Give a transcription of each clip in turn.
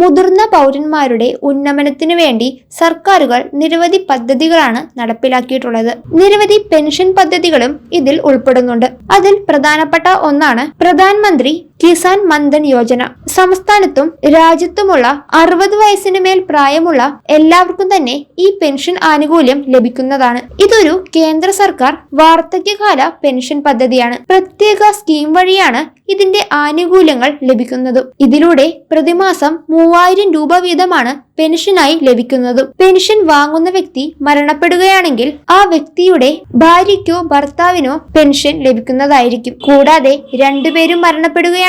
മുതിർന്ന പൗരന്മാരുടെ ഉന്നമനത്തിനു വേണ്ടി സർക്കാരുകൾ നിരവധി പദ്ധതികളാണ് നടപ്പിലാക്കിയിട്ടുള്ളത്. നിരവധി പെൻഷൻ പദ്ധതികളും ഇതിൽ ഉൾപ്പെടുന്നുണ്ട്. അതിൽ പ്രധാനപ്പെട്ട ഒന്നാണ് പ്രധാനമന്ത്രി കിസാൻ മന്ദൻ യോജന. സംസ്ഥാനത്തും രാജ്യത്തുമുള്ള അറുപത് വയസ്സിന് മേൽ പ്രായമുള്ള എല്ലാവർക്കും തന്നെ ഈ പെൻഷൻ ആനുകൂല്യം ലഭിക്കുന്നതാണ്. ഇതൊരു കേന്ദ്ര സർക്കാർ വാർദ്ധക്യകാല പെൻഷൻ പദ്ധതിയാണ്. പ്രത്യേക സ്കീം വഴിയാണ് ഇതിന്റെ ആനുകൂല്യങ്ങൾ ലഭിക്കുന്നത്. ഇതിലൂടെ പ്രതിമാസം മൂവായിരം രൂപ വീതമാണ് പെൻഷനായി ലഭിക്കുന്നതും. പെൻഷൻ വാങ്ങുന്ന വ്യക്തി മരണപ്പെടുകയാണെങ്കിൽ ആ വ്യക്തിയുടെ ഭാര്യയ്ക്കോ ഭർത്താവിനോ പെൻഷൻ ലഭിക്കുന്നതായിരിക്കും. കൂടാതെ രണ്ടുപേരും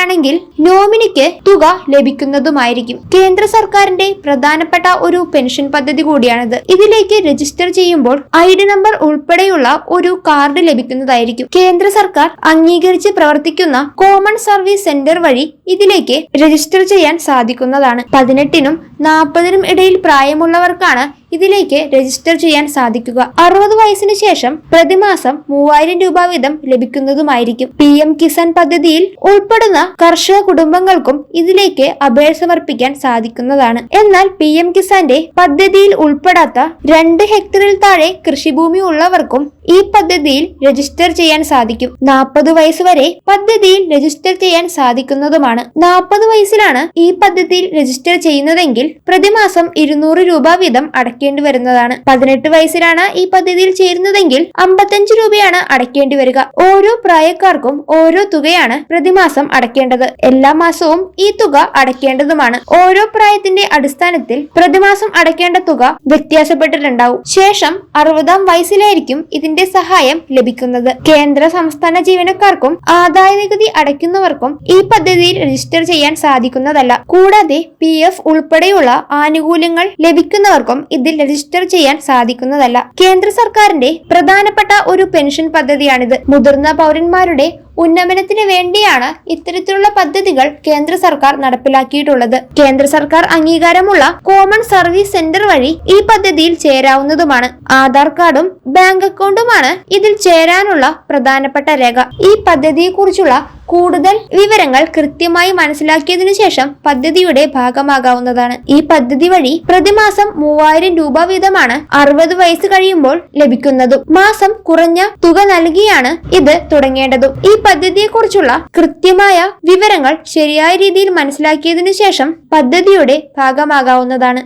മരണപ്പെടുകയാണെങ്കിൽ നോമിനിക്ക് തുക ലഭിക്കുന്നതുമായിരിക്കും. കേന്ദ്ര സർക്കാരിന്റെ പ്രധാനപ്പെട്ട ഒരു പെൻഷൻ പദ്ധതി കൂടിയാണിത്. ഇതിലേക്ക് രജിസ്റ്റർ ചെയ്യുമ്പോൾ ഐ ഡി നമ്പർ ഉൾപ്പെടെയുള്ള ഒരു കാർഡ് ലഭിക്കുന്നതായിരിക്കും. കേന്ദ്ര സർക്കാർ അംഗീകരിച്ച് പ്രവർത്തിക്കുന്ന കോമൺ സർവീസ് സെന്റർ വഴി ഇതിലേക്ക് രജിസ്റ്റർ ചെയ്യാൻ സാധിക്കുന്നതാണ്. പതിനെട്ടിനും നാൽപ്പതിനും ഇടയിൽ പ്രായമുള്ളവർക്കാണ് ഇതിലേക്ക് രജിസ്റ്റർ ചെയ്യാൻ സാധിക്കുക. അറുപത് വയസ്സിന് ശേഷം പ്രതിമാസം മൂവായിരം രൂപ വീതം ലഭിക്കുന്നതുമായിരിക്കും. പി എം കിസാൻ പദ്ധതിയിൽ ഉൾപ്പെടുന്ന കർഷക കുടുംബങ്ങൾക്കും ഇതിലേക്ക് അപേക്ഷ സമർപ്പിക്കാൻ സാധിക്കുന്നതാണ്. എന്നാൽ പി എം കിസാന്റെ പദ്ധതിയിൽ ഉൾപ്പെടാത്ത രണ്ട് ഹെക്ടറിൽ താഴെ കൃഷിഭൂമി ഉള്ളവർക്കും ഈ പദ്ധതിയിൽ രജിസ്റ്റർ ചെയ്യാൻ സാധിക്കും. നാൽപ്പത് വയസ്സ് വരെ പദ്ധതിയിൽ രജിസ്റ്റർ ചെയ്യാൻ സാധിക്കുന്നതുമാണ്. നാൽപ്പത് വയസ്സിലാണ് ഈ പദ്ധതിയിൽ രജിസ്റ്റർ ചെയ്യുന്നതെങ്കിൽ പ്രതിമാസം ഇരുന്നൂറ് രൂപ വീതം അടയ്ക്കേണ്ടി വരുന്നതാണ്. പതിനെട്ട് വയസ്സിലാണ് ഈ പദ്ധതിയിൽ ചേരുന്നതെങ്കിൽ അമ്പത്തഞ്ച് രൂപയാണ് അടയ്ക്കേണ്ടി വരിക. ഓരോ പ്രായക്കാർക്കും ഓരോ തുകയാണ് പ്രതിമാസം അടയ്ക്കേണ്ടത്. എല്ലാ മാസവും ഈ തുക അടയ്ക്കേണ്ടതുമാണ്. ഓരോ പ്രായത്തിന്റെ അടിസ്ഥാനത്തിൽ പ്രതിമാസം അടയ്ക്കേണ്ട തുക വ്യത്യാസപ്പെട്ടിട്ടുണ്ടാവും. ശേഷം അറുപതാം വയസ്സിലായിരിക്കും ഇതിന്റെ സഹായം ലഭിക്കുന്നത്. കേന്ദ്ര സംസ്ഥാന ജീവനക്കാർക്കും ആദായ നികുതി അടയ്ക്കുന്നവർക്കും ഈ പദ്ധതിയിൽ രജിസ്റ്റർ ചെയ്യാൻ സാധിക്കുന്നതല്ല. കൂടാതെ പി ഉൾപ്പെടെയുള്ള ആനുകൂല്യങ്ങൾ ലഭിക്കുന്നവർക്കും രജിസ്റ്റർ ചെയ്യാൻ സാധിക്കുന്നതല്ല. കേന്ദ്ര സർക്കാരിന്റെ പ്രധാനപ്പെട്ട ഒരു പെൻഷൻ പദ്ധതിയാണിത്. മുതിർന്ന പൗരന്മാരുടെ ഉന്നമനത്തിന് വേണ്ടിയാണ് ഇത്തരത്തിലുള്ള പദ്ധതികൾ കേന്ദ്ര സർക്കാർ നടപ്പിലാക്കിയിട്ടുള്ളത്. കേന്ദ്ര സർക്കാർ അംഗീകാരമുള്ള കോമൺ സർവീസ് സെന്റർ വഴി ഈ പദ്ധതിയിൽ ചേരാവുന്നതുമാണ്. ആധാർ കാർഡും ബാങ്ക് അക്കൗണ്ടുമാണ് ഇതിൽ ചേരാനുള്ള പ്രധാനപ്പെട്ട രേഖ. ഈ പദ്ധതിയെക്കുറിച്ചുള്ള കൂടുതൽ വിവരങ്ങൾ കൃത്യമായി മനസ്സിലാക്കിയതിനു ശേഷം പദ്ധതിയുടെ ഭാഗമാകാവുന്നതാണ്. ഈ പദ്ധതി വഴി പ്രതിമാസം മൂവായിരം രൂപ വീതമാണ് അറുപത് വയസ്സ് കഴിയുമ്പോൾ ലഭിക്കുന്നതും. മാസം കുറഞ്ഞ തുക നൽകിയാണ് ഇത് തുടങ്ങേണ്ടതും. ഈ പദ്ധതിയെക്കുറിച്ചുള്ള കൃത്യമായ വിവരങ്ങൾ ശരിയായ രീതിയിൽ മനസ്സിലാക്കിയതിനു ശേഷം പദ്ധതിയുടെ ഭാഗമാകാവുന്നതാണ്.